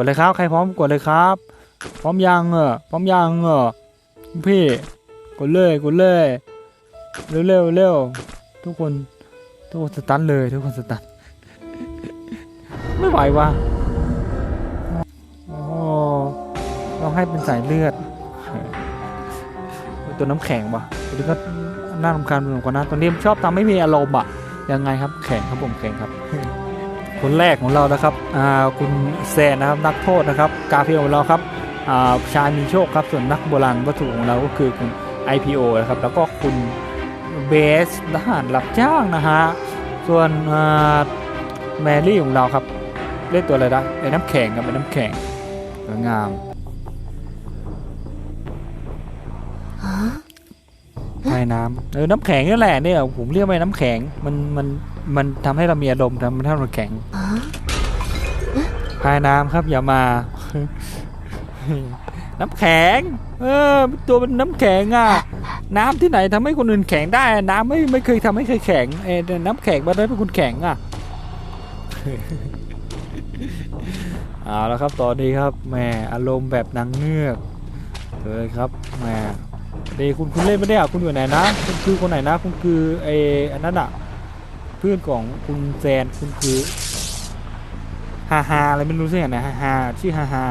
กดเลยครับ ใครพร้อมกดเลยครับ พร้อมยังเออพร้อมยังเออพี่ กดเลยกดเลยเร็วเร็วเร็วทุกคนทุกคนสตันเลยทุกคนสตันไม่ไหวว่ะโอ้ต้องให้เป็นสายเลือด ตัวน้ำแข็งว่ะตัวนี้ก็น่ารำคาญเหมือนกันนะตัวนี้ชอบทำไม่มีอารมณ์อะยังไงครับแข็งครับผมแข็งครับ คนแรกของเรานะครับอ่าคุณแซนนะครับนักโทษนะครับ กาเฟียของเราครับอ่าชายมีโชคครับ ส่วนนักโบราณวัตถุของเราก็คือคุณ IPO นะครับ แล้วก็คุณเบสทหารรับจ้างนะฮะ ส่วนอ่าแมรี่ของเราครับ เล่นตัวอะไรนะไอ้น้ำแข็งครับเป็นน้ำแข็งสวยงามไม้น้ำเออ น้ำแข็งนี่แหละเนี่ยผมเรียกว่าน้ำแข็งมันมัน มันทำให้เรามีอารมณ์ทำให้เราแข็งพายน้ำครับอย่ามา น้ำแข็ง เออ ตัวเป็นน้ำแข็งอะ น้ำที่ไหนทำให้คนอื่นแข็งได้ น้ำไม่ไม่เคยทำให้ใครแข็งเออแต่น้ำแข็งมาได้เป็นคนแข็งอะเอาแล้วครับตอนนี้ครับแหมอารมณ์แบบนางเงือกเลยครับแหมเดคุณคุณเล่นไม่ได้อะคุณอยู่ไหนนะ คุณคือคนไหนนะ คุณคือไออันนั้นอะ เพื่อนของคุณแซนคุณคือฮาฮาอะไรไม่รู้สินะฮาฮาชื่อฮาฮา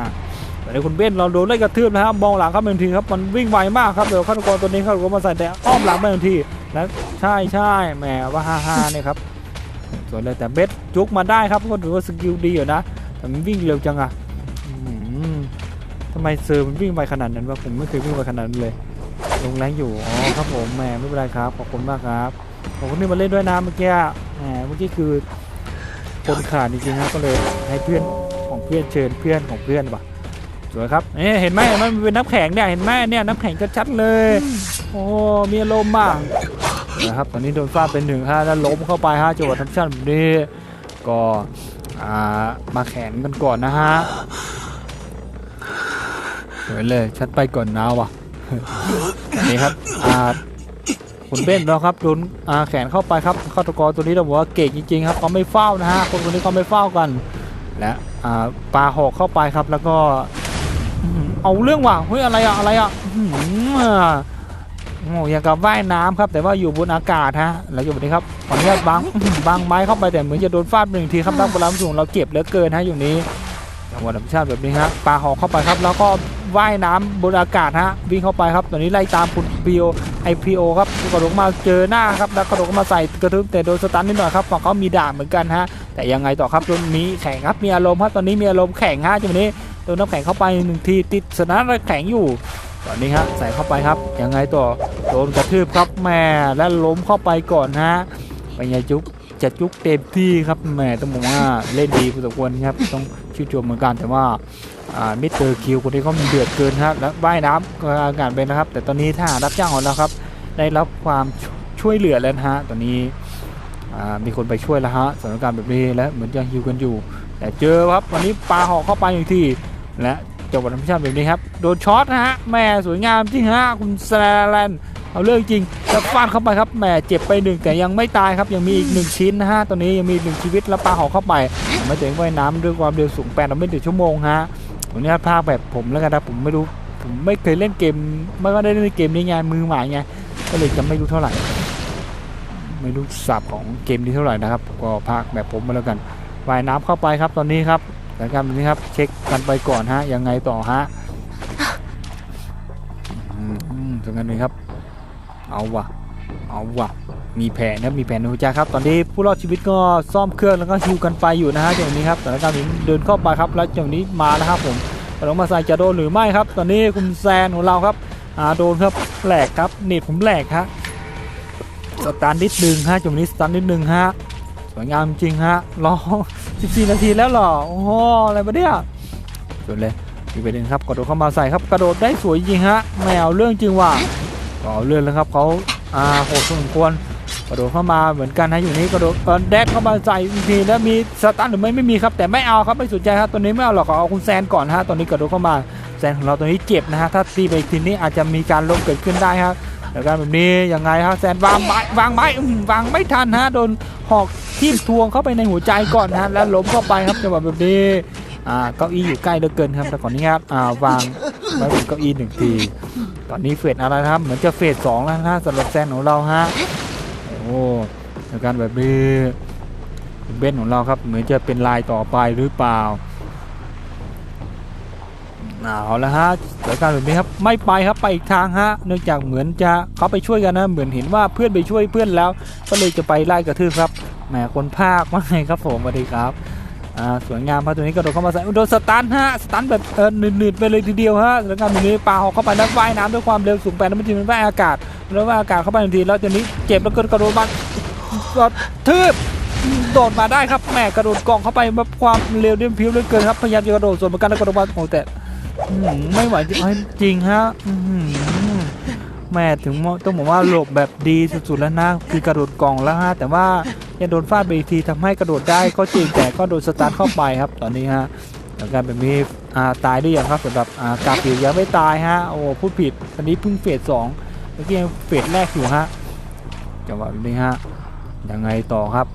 แต่ในคุณเบ้นเราโดนไล่กระทืบนะครับมองหลังครับเป็นทีครับมันวิ่งไวมากครับเดี๋ยวฆาตกรตัวนี้ฆาตกรมาใส่แต่อ้อมหลังไปทันทีนะใช่ใช่แหมว่าฮาฮาเนี่ยครับส่วนเลยแต่เบสจุกมาได้ครับก็ถือว่าสกิลดีอยู่นะแต่มันวิ่งเร็วจังอะทำไมเซอร์มันวิ่งไวขนาดนั้นวะผมไม่เคยวิ่งไวขนาดนั้นเลยลงแรงอยู่อ๋อครับผมแหมไม่เป็นไรครับขอบคุณมากครับ ขอบคุณที่มาเล่นด้วยนะเมื่อกี้แหมเมื่อกี้คือคนขาดจริงๆนะก็เลยให้เพื่อนของเพื่อนเชิญเพื่อนของเพื่อนป่ะสวยครับเอ๊เห็นไหมเห็นไหมมันเป็นน้ำแข็งเนี่ยเห็นไหมเนี่ยน้ำแข็งชัดๆเลย โอ้มีอารมณ์มากนะครับตอนนี้โดนฟาดเป็นหนึ่งฮะแล้วล้มเข้าไปฮะจังหวะทัมชั่นแบบนี้ก็อ่ามาแขนกันก่อนนะฮะสวยเลยชัดไปก่อนนะว่ะนี่ครับอ่า คุณเบ้นแล้วครับโดนแขนเข้าไปครับฆาตกรตัวนี้เราบอกว่าเก่งจริงๆครับเขาไม่เฝ้านะฮะคนคนนี้เขาไม่เฝ้ากัน และปลาหอกเข้าไปครับ แล้วก็เอาเรื่องว่ะเฮ้ยอะไรอะอะไรอะอ๋ออโอ้ยังกับว่ายน้ำครับ แต่ว่าอยู่บนอากาศฮะแล้วอยู่แบบนี้ครับขออนุญาตบังบังไม้เข้าไปแต่เหมือนจะโดนฟาดหนึ่งทีครับนักบอลสูงเราเจ็บเหลือเกินฮะอยู่นี้จังหวะธรรมชาติแบบนี้ฮะปลาหอกเข้าไปครับ แล้วก็ ว่ายน้ำบนอากาศฮะวิ่งเข้าไปครับตอนนี้ไล่ตามคุณพีโอไอพีโอครับกระโดดมาเจอหน้าครับแล้วกระโดดมาใส่กระทึบแต่โดนสตันนิดหน่อยครับฝั่งเขามีด่าเหมือนกันฮะแต่ยังไงต่อครับโดนมีแข่งครับมีอารมณ์ครับตอนนี้มีอารมณ์แข่งฮะจังหวะนี้โดนน้ำแข็งเข้าไปหนึ่งทีติดสนามแข็งอยู่ตอนนี้ฮะใส่เข้าไปครับยังไงต่อโดนกระทืบครับแม่และล้มเข้าไปก่อนฮะไปยาจุกจะจุกเต็มที่ครับแหม่ต้องบอกว่าเล่นดีพอสมควรครับต้อง ชื่นชมเหมือนกันแต่ว่ามิสเตอร์คิวคนนี้ก็มีเดือดเกินครับและว่ายน้ำก็อากาศเป็นนะครับ แต่ตอนนี้ถ้ารับจ้างของเราครับ ได้รับความช่วยเหลือแล้วนะฮะตอนนี้มีคนไปช่วยแล้วฮะสถานการณ์แบบนี้และเหมือนยังฮิวกันอยู่ แต่เจอครับวันนี้ปลาหอกเข้าไปอีกทีและจังหวะธรรมชาแบบนี้ครับโดนช็อตนะฮะแม่สวยงามจริงฮะคุณแซแลน เอาเรื่องจริงแล้วฟาดเข้าไปครับแหม่เจ็บไปหนึ่งแต่ยังไม่ตายครับยังมีอีกหนึ่งชิ้นนะฮะตอนนี้ยังมีอีกหนึ่งชีวิตแล้วปลาหอกเข้าไปทำให้ตัวเองว่ายน้ำด้วยความเร็วสูงแปดไม่ถึงชั่วโมงฮะผมเนี่ยภาคแบบผมแล้วกันนะผมไม่รู้ผมไม่เคยเล่นเกมไม่ก็ได้เล่นเกมนี้ไงมือใหม่ไงก็เลยจะไม่รู้เท่าไหร่ ไม่รู้สับของเกมนี้เท่าไหร่นะครับ ก็ภาคแบบผมมาแล้วกันว่ายน้ำเข้าไปครับตอนนี้ครับสถานการณ์แบบนี้ครับ เช็คกันไปก่อนฮะยังไงต่อฮะอืมอืมตรงนั้นนี้ครับ เอาวะเอาวะมีแผนนะมีแผนนะคุณจ้าครับ ตอนนี้ผู้รอดชีวิตก็ซ่อมเครื่องแล้วก็ฮิวกันไปอยู่นะฮะอย่างนี้ครับสถานการณ์นี้เดินเข้าไปครับแล้วอย่างนี้มาแล้วครับผมลงมาใส่จะโดนหรือไม่ครับ ตอนนี้คุณแซนของเราครับอ่าโดนครับแหลกครับเน็ตผมแหลกฮะสตาร์ทนิดนึงฮะจุดนี้สตาร์ทนิดนึงฮะสวยงามจริงฮะรอ 14 นาทีแล้วหรอโอ้โหอะไรมาเนี่ยสุดเลยมีประเด็นครับกระโดดเข้ามาใส่ครับกระโดดได้สวยจริงฮะแมวเรื่องจริงว่ะ ก็เอาเรื่องแล้วครับเขาอ่าโหดสมควรกระโดดเข้ามาเหมือนกันนะอยู่นี้กระโดดเออแดกเข้ามาใส่อีกที แล้วมีสตาร์ทหรือไม่ไม่มีครับแต่ไม่เอาครับไม่สนใจครับตัวนี้ไม่เอาหรอกขอเอาคุณแซนก่อนฮะตอนนี้กระโดดเข้ามาแซนของเราตัวนี้เจ็บนะฮะถ้าตีไปทีนี้อาจจะมีการล้มเกิดขึ้นได้ครับแต่การแบบนี้ยังไงฮะแซนวางไม้วางไม้วางไม่ทันฮะโดนหอกทิ่มทวงเข้าไปในหัวใจก่อนฮะแล้วล้มเข้าไปครับจังหวะแบบนี้อ่าเก้าอี้อยู่ใกล้เหลือเกินครับแต่ขออนุญาตอ่าวาง ไว้บนเก้าอี้หนึ่งที ตอนนี้เฟสอะไรนะครับ เหมือนจะเฟสสองแล้วนะสำหรับแซนของเราฮะ โอ้ในการแบบนี้เบนของเราครับ เหมือนจะเป็นลายต่อไปหรือเปล่าเอาละฮะสถานการณ์แบบนี้ครับไม่ไปครับไปอีกทางฮะ เนื่องจากเหมือนจะเขาไปช่วยกันนะ เหมือนเห็นว่าเพื่อนไปช่วยเพื่อนแล้ว ก็เลยจะไปไล่กระทืบครับแหมคนภาคว่าไงครับผมสวัสดีครับ อ่าสวยงามครับตัวนี้กระโดดเข้ามาใส่โดนสตันฮะสตันแบบเออหนืดๆไปเลยทีเดียวฮะสถานการณ์แบบนี้ปาหอกเข้าไปแล้วว่ายน้ำด้วยความเร็วสูงไปแล้วมันจะเป็นว่ายอากาศแล้วว่ายอากาศเข้าไปทันทีแล้วตัวนี้เจ็บแล้วก็กระโดดมากระทืบโดดมาได้ครับแหมกระโดดกล่องเข้าไปแบบความเร็วเดี่ยมพิ้วเหลือเกินครับพยายามจะกระโดดส่วนเหมือนกันแล้วกระโดดมาโอ้แต่ไม่ไหวจริงฮะอื้อหือแม่ถึงต้องบอกว่าหลบแบบดีสุดๆแล้วนะคือกระโดดกล่องแล้วฮะแต่ว่า ยังโดนฟาดไปอีกทีทำให้กระโดดได้ก็จริงแต่ก็โดนสตาร์ทเข้าไปครับ ตอนนี้ฮะแล้วการแบบนี้ตายได้ยังครับสำหรับอ่ากาฟิวยังไม่ตายฮะโอ้พูดผิดตอนนี้เพิ่งเฟสสองเมื่อกี้เฟสแรกอยู่ฮะจังหวะแบบนี้ฮะยังไงต่อครับ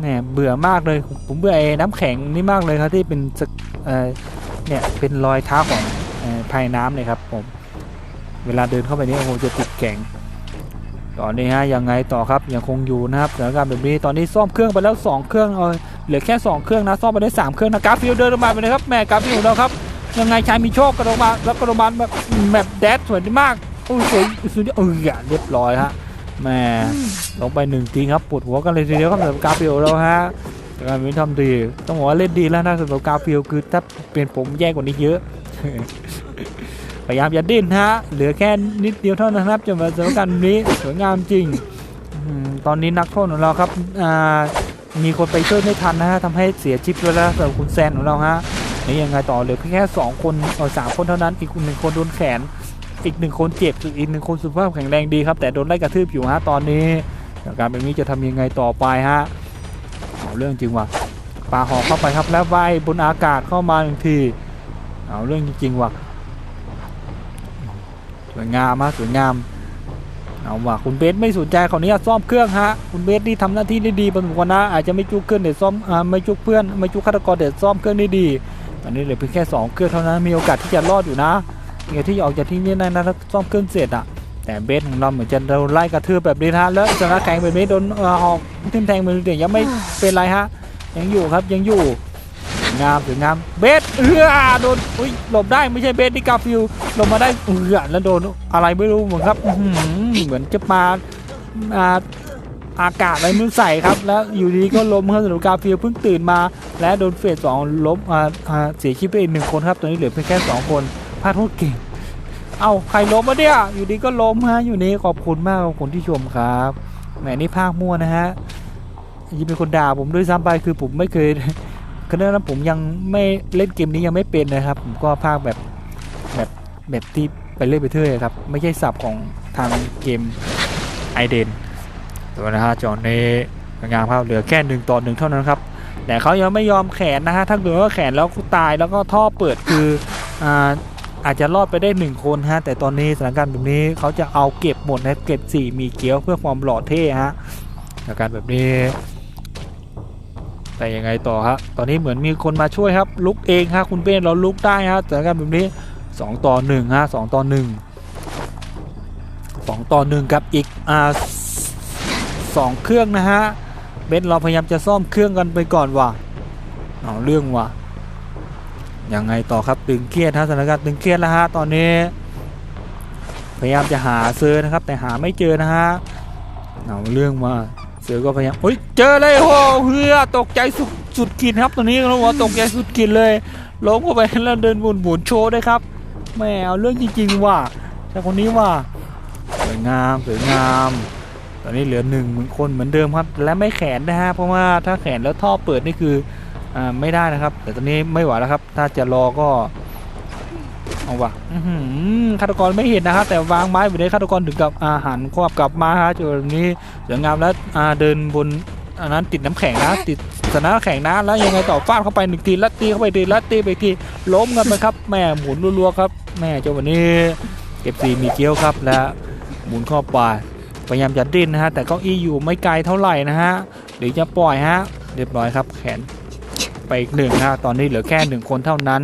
แหมเบื่อมากเลยผมเบื่อไอ้น้ำแข็งนี่มากเลยครับที่เป็นเนี่ยเป็นรอยเท้าของภายน้ำเลยครับผมเวลาเดินเข้าไปนี่โอ้โหจะติดแข็ง ตอนนี้ฮะยังไงต่อครับยังคงอยู่นะครับสถานการณ์แบบนี้ตอนนี้ซ่อมเครื่องไปแล้ว 2 เครื่องเอาเหลือแค่ 2 เครื่องนะซ่อมไปได้ 3 เครื่องนะกราฟิลเดินลงมาไปเลยครับแม่กราฟิลของเราครับยังไงชายมีโชคกระโดดมาแล้วกระโดดมาแบบแบบแดดสวยมากโอ้ยสวยสุดยอดเออเรียบร้อยฮะแม่ลงไปหนึ่งทีครับปวดหัวกันเลยทีเดียวครับสำหรับกาฟิลเราฮะแต่การนี้ทำดีต้องบอกว่าเล่นดีแล้วนะสำหรับกาฟิลคือถ้าเป็นผมแย่กว่านี้เยอะ พยายามอย่าดิ้นฮะ เหลือแค่นิดเดียวเท่านั้นครับจนมาสถานการณ์นี้สวยงามจริงอตอนนี้นักโทษของเราครับมีคนไปช่วยไม่ทันนะฮะทำให้เสียชิปไปแล้วสำหรับคุณแซนของเราฮะนี่ยังไงต่อเหลือเพียงแค่สองคนเออสามคนเท่านั้นอีกหนึ่งคนโดนแขน อีกหนึ่งคนเจ็บอีกหนึ่งคนสุขภาพแข็งแรงดีครับ แต่โดนไล่กระทืบอยู่ฮะตอนนี้การณ์แบบนี้จะทำยังไงต่อไปฮะเอาเรื่องจริงว่ะปาหอกเข้าไปครับแล้วว่ายบนอากาศเข้ามาหนึ่งทีเอาเรื่องจริงว่ะ สวยงามมากสวยงามเอาว่ะคุณเบสไม่สนใจเขาวนี้ซ่อมเครื่องฮะคุณเบสนี่ทำหน้าที่ได้ดีพอสมควรนะอาจจะไม่จุกเครื่องเดี๋ยวซ่อมอ่าไม่จุกเพื่อนไม่จุกฆาตกรเดี๋ยวซ่อมเครื่องได้ดีตอนนี้เหลือเพียงแค่สองเครื่องเท่านั้นมีโอกาสที่จะรอดอยู่นะมีโอที่ออกจากที่นี่ได้นะถ้าซ่อมเครื่องเสร็จอะแต่เบสของเราเหมือนจะโดนไล่กระทืบแบบนี้ฮะแล้วสถานแข่งแบบนี้โดนออหอกทิ่มแทงมือเดียวยังไม่เป็นไรฮะยังอยู่ครับยังอยู่ วยงามสวยงามเบสเออโดนอุ้ยหลบได้ไม่ใช่เบสนี่กาฟิลลงมาได้เออแล้วโดนอะไรไม่รู้เหมือนครับเหมือนจะมาอาอากาศอะไรมึงใส่ครับ แล้วอยู่ดีก็ล้มครับสำหรับกาฟิลเพิ่งตื่นมา และโดนเฟสสองล้มอ่าเสียชีวิตไปอีกหนึ่งคนครับตอนนี้เหลือเพียงแค่สองคนพลาดโทษเก่งเอาใครล้มมาเนี่ยอยู่ดีก็ล้มฮะอยู่นี้ขอบคุณมากขอบคุณที่ชมครับแหมนี่ภาคมั่วนะฮะยิ่งเป็นคนด่าผมด้วยซ้ำไปคือผมไม่เคย คือเนื่องนั้นผมยังไม่เล่นเกมนี้ยังไม่เป็นนะครับ ผมก็ภาคแบบแบบแบบที่ไปเรื่อยไปเรื่อยครับ ไม่ใช่สับของทางเกมไอเดนตัวนะฮะจอนนี้งามครับเหลือแค่หนึ่งต่อหนึ่งเท่านั้นครับ แต่เขายังไม่ยอมแขนนะฮะถ้าเกิดว่าแขนแล้วตายแล้วก็ท่อเปิดคืออ่าอาจจะรอดไปได้หนึ่งคนฮะแต่ตอนนี้สถานการณ์แบบนี้เขาจะเอาเก็บหมดนะเก็บสี่มีเกี๊ยวเพื่อความหล่อเท่ฮะสถานการณ์แบบนี้ แต่ยังไงต่อฮะตอนนี้เหมือนมีคนมาช่วยครับ ลุกเองฮะคุณเป้เราลุกได้ฮะสถานการณ์แบบนี้ 2 ต่อ1ฮะ2ต่อ 1 2 ต่อ 1 กับอีกอ่าสองเครื่องนะฮะเบนเราพยายามจะซ่อมเครื่องกันไปก่อนว่ะเอาเรื่องว่ะยังไงต่อครับตึงเครียดฮะสถานการณ์ตึงเครียดแล้วฮะตอนนี้ พยายามจะหาเซอร์นะครับ แต่หาไม่เจอนะฮะเอาเรื่องมา เสือก็พยายามเฮ้ยเจอเลยโอ้เฮือตกใจสุดสุดขีดครับตอนนี้เราว่าตกใจสุดขีดเลยล้มเข้าไปแล้วเดินหมุนหมุนโชว์ด้วยครับแมเอาเรื่องจริงๆว่ะแต่คนนี้ว่ะสวยงามสวยงาม ตอนนี้เหลือหนึ่งคนเหมือนเดิมครับ และไม่แขนนะฮะเพราะว่าถ้าแขนแล้วท่อเปิดนี่คืออ่าไม่ได้นะครับ แต่ตอนนี้ไม่ไหวแล้วครับ ถ้าจะรอก็ เอาวะฆาตกรไม่เห็นนะครับแต่วางไม้ไปเลยฆาตกรถึงกับอาหารควบกลับมาฮะจุดนี้สวยงามแล้วอาเดินบนอันนั้นติดน้ำแข็งนะติดสนามแข็งนะแล้วยังไงต่อฟาดเข้าไปหนึ่งทีล้วตีเข้าไปทีล้วตีไปทีล้มกันไปครับแม่หมุนรัวๆครับแม่เจ้าวันนี้เก็บซีมีเกี้ยวครับและหมุนเข้าไปพยายามจะดิ้นนะฮะแต่เก้าอี้อยู่ไม่ไกลเท่าไหร่นะฮะหรือจะปล่อยฮะเรียบร้อยครับแขนไปอีกหนึ่งนะตอนนี้เหลือแค่หนึ่งคนเท่านั้น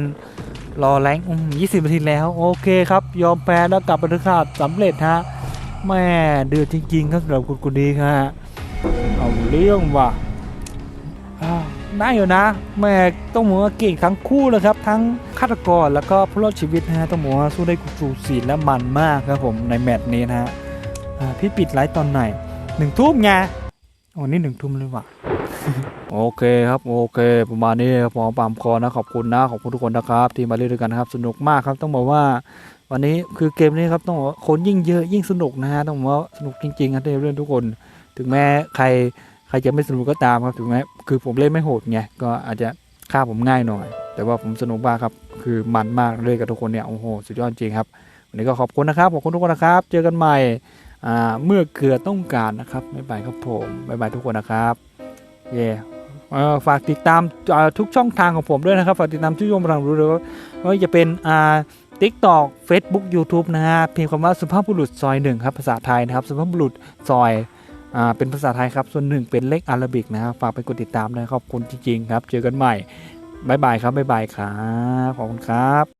รอแรงอืม20นาทีแล้ว โอเคครับ ยอมแพ้แล้วกลับบันทึกภาพสำเร็จฮะแม่เดือดจริงๆครับสำหรับคุณคนนี้ฮะเอาเรื่องว่ะอ้าวได้อยู่นะ แม่ต้องบอกว่าเก่งทั้งคู่เลยครับ ทั้งฆาตกรแล้วก็ผู้รอดชีวิตนะฮะต้องบอกว่าสู้ได้สูสีและมันมากครับผมในแมตช์นี้นะฮะพี่ปิดไลฟ์ตอนไหนหนึ่งทุ่มไงวันนี้หนึ่งทุ่มเลยว่ะ โอเคครับโอเค ประมาณนี้ครับพอปามคอนะขอบคุณนะขอบคุณทุกคนนะครับ ที่มาเล่นด้วยกันครับ สนุกมากครับต้องบอกว่า วันนี้คือเกมนี้ครับต้องบอกว่าคนยิ่งเยอะยิ่งสนุกนะฮะต้องบอกว่าสนุกจริงๆครับที่เล่นทุกคน ถึงแม้ใครใครจะไม่สนุกก็ตามครับถึงแม้คือผมเล่นไม่โหดไงก็อาจจะฆ่าผมง่ายหน่อย แต่ว่าผมสนุกมากครับคือมันมากเล่นกับทุกคนเนี่ยโอ้โหสุดยอดจริงครับวันนี้ก็ขอบคุณนะครับขอบคุณทุกคนนะครับ เจอกันใหม่เมื่อเกลือต้องการนะครับบ๊ายบายครับผมบ๊ายบายทุกคนนะครับเย่เอ่อ ฝากติดตามทุกช่องทางของผมด้วยนะครับ ฝากติดตามทุกช่องทางรู้เลยว่าไม่ว่าจะเป็นอ่าทิกตอกเฟซบุ๊กยูทูบนะฮะพิมพ์คำว่าสุภาพบุรุษซอยหนึ่งครับภาษาไทยนะครับสุภาพบุรุษซอยอ่าเป็นภาษาไทยครับ ส่วนหนึ่งเป็นเลขอาราบิกนะครับฝากไปกดติดตามนะครับขอบคุณจริงๆครับ เจอกันใหม่บ๊ายบายครับบ๊ายบายครับขอบคุณครับ